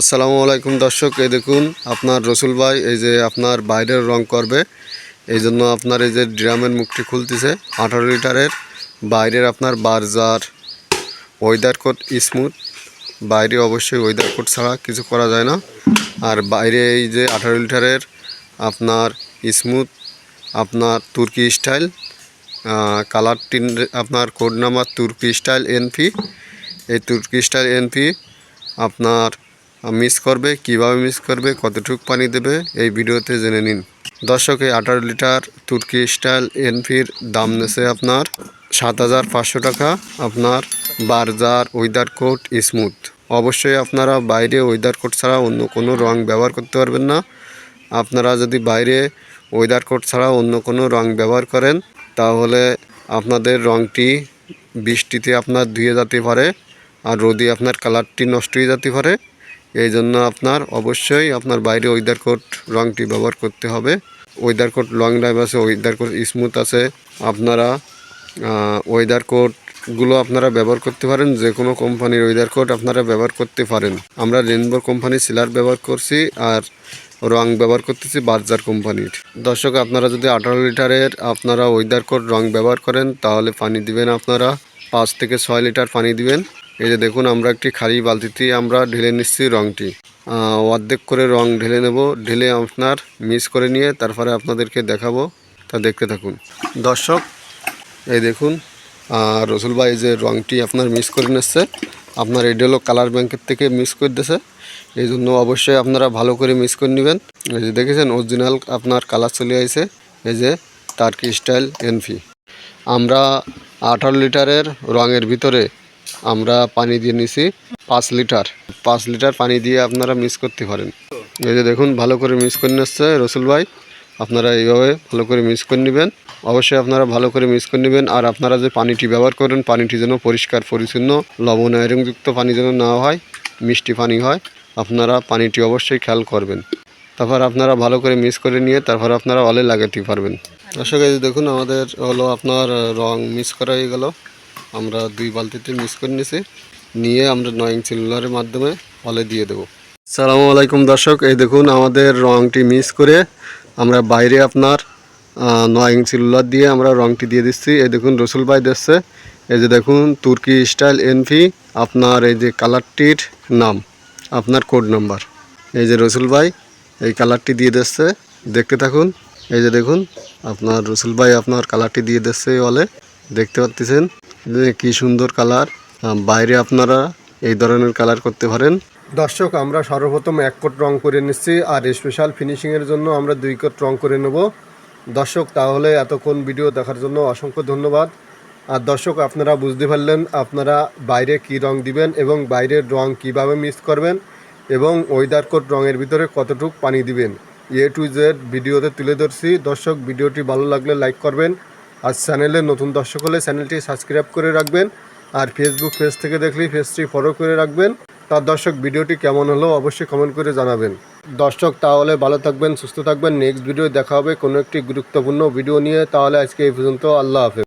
আসসালামু আলাইকুম দর্শক, এই দেখুন আপনার রসুল ভাই, এই যে আপনার বাইরের রং করবে, এই জন্য আপনার এই যে ড্রামের মুখটি খুলতেছে, আঠারো লিটারের, বাইরের আপনার বার্জার ওয়েদার কোট স্মুথ বাইরে অবশ্যই ওয়েদার কোট ছাড়া কিছু করা যায় না, আর বাইরে এই যে আঠারো লিটারের আপনার স্মুথ আপনার তুর্কি স্টাইল কালার টিন আপনার কোড নাম্বার তুর্কি স্টাইল এনপি এই তুর্কি স্টাইল এনপি আপনার মিস করবে, কীভাবে মিস করবে, কতটুক পানি দেবে, এই ভিডিওতে জেনে নিন। দর্শক আঠারো লিটার তুর্কি স্টাইল এনফির দাম নেছে আপনার সাত হাজার পাঁচশো টাকা, আপনার বার্জার ওয়েদার কোট স্মুথ অবশ্যই আপনারা বাইরে ওয়েদার কোট ছাড়া অন্য কোনো রং ব্যবহার করতে পারবেন না। আপনারা যদি বাইরে ওয়েদার কোট ছাড়া অন্য কোনো রং ব্যবহার করেন, তাহলে আপনাদের রংটি বৃষ্টিতে আপনার ধুয়ে যেতে পারে, আর রোদে আপনার কালারটি নষ্ট হয়ে যেতে পারে। এই জন্য আপনার অবশ্যই আপনার বাইরে ওয়েদার কোট রংটি ব্যবহার করতে হবে। ওয়েদার কোট লং ড্রাইভ আছে ওয়েদার কোট স্মুথ আছে। আপনারা ওয়েদার কোটগুলো আপনারা ব্যবহার করতে পারেন যে কোনো কোম্পানির ওয়েদার কোট আপনারা ব্যবহার করতে পারেন। আমরা রেনবো কোম্পানির সিলার ব্যবহার করছি আর রং ব্যবহার করতেছি বার্জার কোম্পানির দর্শক, আপনারা যদি আঠারো লিটারের আপনারা ওয়েদার কোট রং ব্যবহার করেন, তাহলে পানি দিবেন আপনারা। পাঁচ থেকে ছয় লিটার পানি দিবেন। এই যে দেখুন, আমরা একটি খালি বালতিতে আমরা ঢেলে নিচ্ছি রংটি। অর্ধেক করে রং ঢেলে নেব, ঢেলে আপনার মিক্স করে নিয়ে তারপরে আপনাদেরকে দেখাবো, তা দেখতে থাকুন। দর্শক, এই দেখুন আর রসুল ভাই যে রংটি আপনার মিক্স করে নিচ্ছে, আপনার এটা হলো কালার ব্যাংকের থেকে মিক্স করে দিয়েছে, এই জন্য অবশ্যই আপনারা ভালো করে মিক্স করে নেবেন। এই যে দেখেছেন অরিজিনাল আপনার কালার চলে আসছে এই যে টার্কি স্টাইল এনফি আমরা আঠারো লিটারের রঙের ভিতরে আমরা পানি দিয়ে নিছি পাঁচ লিটার। পাঁচ লিটার পানি দিয়ে আপনারা মিক্স করতে পারেন। এই যে দেখুন, ভালো করে মিক্স করে নিচ্ছে রসুল ভাই। আপনারা এইভাবে ভালো করে মিক্স করে নেবেন। অবশ্যই আপনারা ভালো করে মিক্স করে নেবেন আর আপনারা যে পানিটি ব্যবহার করেন, পানিটি যেন পরিষ্কার, পরিচ্ছন্ন, লবণ আয়রনযুক্ত পানি যেন না হয়, মিষ্টি পানি হয়, আপনারা পানিটি অবশ্যই খেয়াল করবেন। তারপর আপনারা ভালো করে মিক্স করে নিয়ে তারপর আপনারা অলে লাগাতে পারবেন। দর্শক দেখুন, আমাদের হলো আপনার রং মিক্স করা হয়ে গেল। আমরা দুই বালতিতে মিক্স করে নিয়েছি নিয়ে আমরা নয়িং সেলুলারের মাধ্যমে অলে দিয়ে দেবো। সালামু আলাইকুম দর্শক, এই দেখুন আমাদের রংটি মিক্স করে আমরা বাইরে আপনার নয়িং সেলুলার দিয়ে আমরা রংটি দিয়ে দিচ্ছি। এই দেখুন রসুল ভাই দিচ্ছে। এই যে দেখুন তুর্কি স্টাইল এনফি আপনার এই যে কালারটির নাম, আপনার কোড নাম্বার। এই যে রসুল ভাই এই কালারটি দিয়ে দিচ্ছে। দেখতে থাকুন, এই যে দেখুন, আপনার রসুল ভাই আপনার কালারটি দিয়ে দিচ্ছে ওয়ালে দেখতে পাচ্ছেন? কি সুন্দর কালার। বাইরে আপনারা এই ধরনের কালার করতে পারেন। দর্শক, আমরা সর্বপ্রথম এক কোট রং করে নিচ্ছি আর স্পেশাল ফিনিশিংয়ের জন্য আমরা দুই কোট রং করে নেব। দর্শক, তাহলে এতক্ষণ ভিডিও দেখার জন্য অসংখ্য ধন্যবাদ। আর দর্শক, আপনারা বুঝতে পারলেন আপনারা বাইরে কি রং দিবেন এবং বাইরের রং কীভাবে মিক্স করবেন এবং ওয়েদার কোট রঙের ভিতরে কতটুক পানি দিবেন। এ টু জেড ভিডিওতে তুলে ধরছি। দর্শক, ভিডিওটি ভালো লাগলে লাইক করবেন। আর চ্যানেলে নতুন দর্শক হলে চ্যানেলটি সাবস্ক্রাইব করে রাখবেন আর ফেসবুক পেজ থেকে দেখলেই পেজটি ফলো করে রাখবেন। তার দর্শক, ভিডিওটি কেমন হলো অবশ্যই কমেন্ট করে জানাবেন। দর্শক, তাহলে ভালো থাকবেন, সুস্থ থাকবেন। নেক্সট ভিডিও দেখা হবে কোনো একটি গুরুত্বপূর্ণ ভিডিও নিয়ে। তাহলে আজকে এই পর্যন্ত, আল্লাহ হাফেজ।